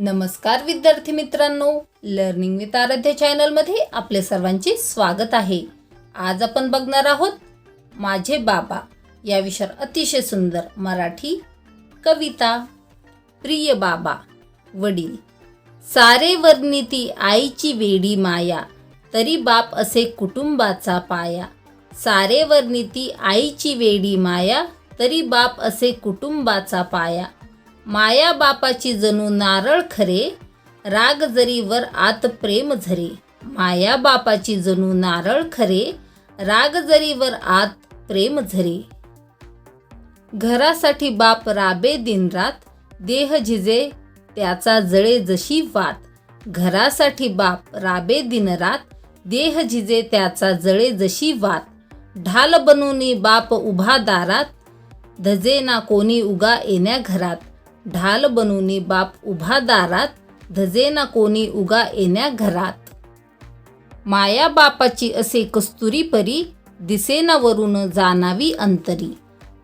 नमस्कार विद्यार्थी मित्रांनो लर्निंग विथ आराध्य चॅनलमध्ये आपले सर्वांचे स्वागत आहे. आज आपण बघणार आहोत माझे बाबा या विषयावर अतिशय सुंदर मराठी कविता. प्रिय बाबा वडील सारे वर्णिती आईची वेडी माया तरी बाप असे कुटुंबाचा पाया. सारे वर्णिती आईची वेडी माया तरी बाप असे कुटुंबाचा पाया. माया बापाची जणू नारळ खरे राग जरी वर आत प्रेम झरे. माया बापाची जणू नारळ खरे राग जरी वर आत प्रेम झरे. घरासाठी बाप राबे दिनरात देह झिजे त्याचा जळे जशी वात. घरासाठी बाप राबे दिनरात देह झिजे त्याचा जळे जशी वात. ढाल बनूनी बाप उभा दारात धजे ना कोणी उगा येण्या घरात. ढाल बनूनी बाप उभा दारात धजे ना कोणी उगा येण्या घरात. माया बापाची असे कस्तुरी परी दिसेना वरून जाणावी अंतरी.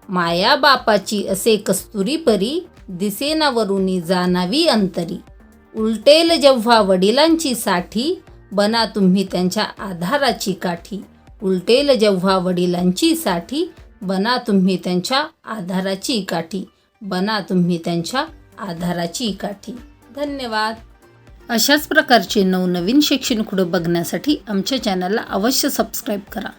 माया बापाची असे कस्तुरी परी दिसेना वरून जाणावी अंतरी. उलटेल जेव्हा वडिलांची साठी बना तुम्ही त्यांच्या आधाराची काठी. उलटेल जेव्हा वडिलांची साठी बना तुम्ही त्यांच्या आधाराची काठी. बना तुम्ही त्यांच्या आधाराची काठी धन्यवाद. अशाच प्रकारचे नवनवीन शैक्षणिक व्हिडिओ बघण्यासाठी आमच्या चॅनलला अवश्य सबस्क्राईब करा.